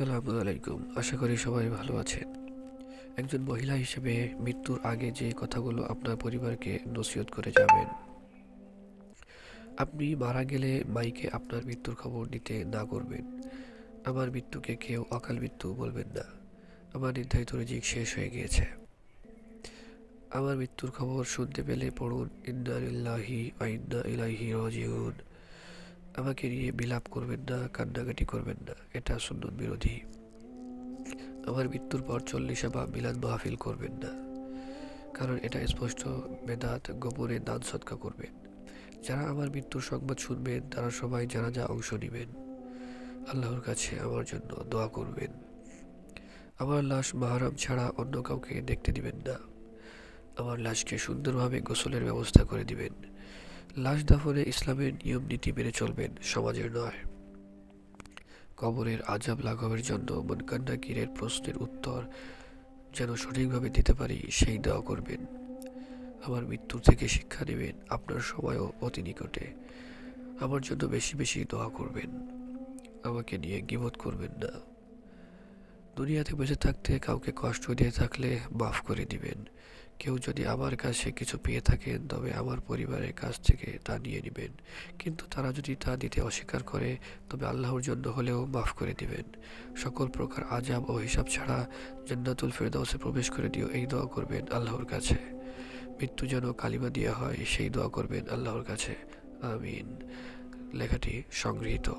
আসসালামু আলাইকুম। আশা করি সবাই ভালো আছেন। একজন মহিলা হিসেবে মৃত্যুর আগে যে কথাগুলো আপনার পরিবারকে নসিহত করে যাবেন, আপনি মারা গেলে মাইকে আপনার মৃত্যুর খবর নিতে না করবেন। আমার মৃত্যুকে কেউ অকাল মৃত্যু বলবেন না। আমার নির্ধারিত রিজিক শেষ হয়ে গিয়েছে। আমার মৃত্যুর খবর শুনতে পেলে পড়ুন, ইন্না ইল্লাহি ওয়া ইলাহি রাজিউন। আমাকে নিয়ে বিলাপ করবেন না, কান্নাকাটি করবেন না। এটা সুন্নত বিরোধী। আমার মৃত্যুর পর চল্লিশে বা মিলাদ মাহফিল করবেন না। কারণ এটা স্পষ্ট, বেদাত গোপনে দান সৎকা করবেন। যারা আমার মৃত্যুর সংবাদ শুনবেন, তারা সবাই যারা যা অংশ নেবেন। আল্লাহর কাছে আমার জন্য দোয়া করবেন। আমার লাশ মাহারাম ছাড়া অন্য কাউকে দেখতে দিবেন না। আমার লাশকে সুন্দরভাবে গোসলের ব্যবস্থা করে দিবেন। লাশ দাফনে ইসলামের নিয়ম নীতি মেনে চলবেন সমাজের নয়। কবরের আজাব লাঘবের জন্য মনকান্না কিরের প্রশ্নের উত্তর যেন সঠিকভাবে দিতে পারি, সেই দেওয়া করবেন। আমার মৃত্যু থেকে শিক্ষা নেবেন আপনার সময়ও অতি নিকটে। আমার জন্য বেশি বেশি দোয়া করবেন। আমাকে নিয়ে গিবত করবেন না। দুনিয়াতে বেঁচে থাকতে, কাউকে কষ্ট দিয়ে থাকলে মাফ করে দিবেন। কেউ যদি আমার কাছে কিছু পেয়ে থাকেন, তবে আমার পরিবারের কাছ থেকে তা নিয়ে নেবেন। কিন্তু তারা যদি তা দিতে অস্বীকার করে, তবে আল্লাহর জন্য হলেও মাফ করে দিবেন। সকল প্রকার আজাব ও হিসাব ছাড়া জান্নাতুল ফেরদাউসে প্রবেশ করে দিও, এই দোয়া করবেন আল্লাহর কাছে। মৃত্যু যেন কালিমা দেওয়া হয়, সেই দোয়া করবেন আল্লাহর কাছে। আমিন। লেখাটি সংগৃহীত।